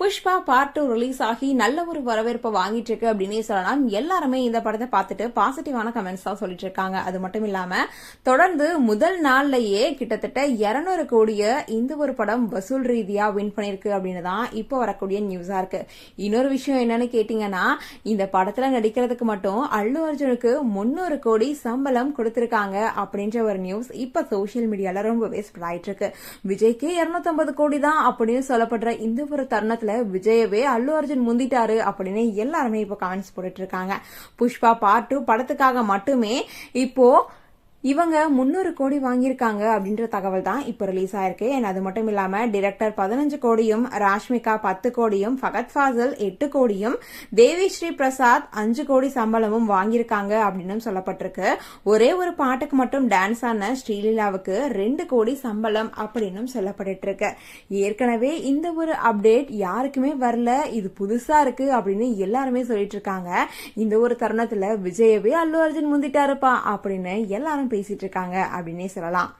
Pushpa part two release ஆகி நல்ல ஒரு வரவேற்பை வாங்கிட்டு இருக்கு அப்படின்னே சொல்லலாம். எல்லாருமே இந்த படத்தை பார்த்துட்டு பாசிட்டிவான கமெண்ட்ஸ் தான் சொல்லிட்டு இருக்காங்க. அது மட்டும் இல்லாம தொடர்ந்து முதல் நாள்லயே கிட்டத்தட்ட 200 கோடிய இந்த ஒரு படம் வசூல் ரீதியா வின் பண்ணிருக்கு அப்படின்னு தான் இப்போ வரக்கூடிய நியூஸா இருக்கு. இன்னொரு விஷயம் என்னன்னு கேட்டீங்கன்னா இந்த படத்துல நடிக்கிறதுக்கு மட்டும் அல்லு அர்ஜுனுக்கு முன்னூறு கோடி சம்பளம் கொடுத்திருக்காங்க அப்படின்ற ஒரு நியூஸ் இப்ப சோசியல் மீடியால ரொம்பவே ஸ்ப்ரெட் ஆயிட்டு இருக்கு. விஜய்க்கு 250 கோடி தான் அப்படின்னு சொல்லப்படுற இந்த ஒரு தருணத்துல விஜயவே அல்லு அர்ஜுன் முந்திட்டாரு அப்படின்னு எல்லாருமே இப்போ கமெண்ட்ஸ் போட்டுட்டு இருக்காங்க. புஷ்பா பார்ட் டூ படத்துக்காக மட்டுமே இப்போ இவங்க முந்நூறு கோடி வாங்கியிருக்காங்க அப்படின்ற தகவல் தான் இப்போ ரிலீஸ் ஆயிருக்கு. And அது மட்டும் இல்லாம டிரெக்டர் பதினஞ்சு கோடியும் ராஷ்மிகா பத்து கோடியும் ஃபகத் ஃபாசல் எட்டு கோடியும் தேவி ஸ்ரீ பிரசாத் அஞ்சு கோடி சம்பளமும் வாங்கியிருக்காங்க அப்படின்னு சொல்லப்பட்டிருக்கு. ஒரே ஒரு பாட்டுக்கு மட்டும் டான்ஸ் ஆன ஸ்ரீலீலாவுக்கு ரெண்டு கோடி சம்பளம் அப்படின்னு சொல்லப்பட்டு இருக்கு ஏற்கனவே இந்த ஒரு அப்டேட் யாருக்குமே வரல. இது புதுசா இருக்கு அப்படின்னு எல்லாருமே சொல்லிட்டு இருக்காங்க. இந்த ஒரு தருணத்துல விஜயவே அல்லு அர்ஜுன் முந்திட்டாருப்பா அப்படின்னு எல்லாரும் பேசிட்டு இருக்காங்க அப்படின்னே சொல்லலாம்.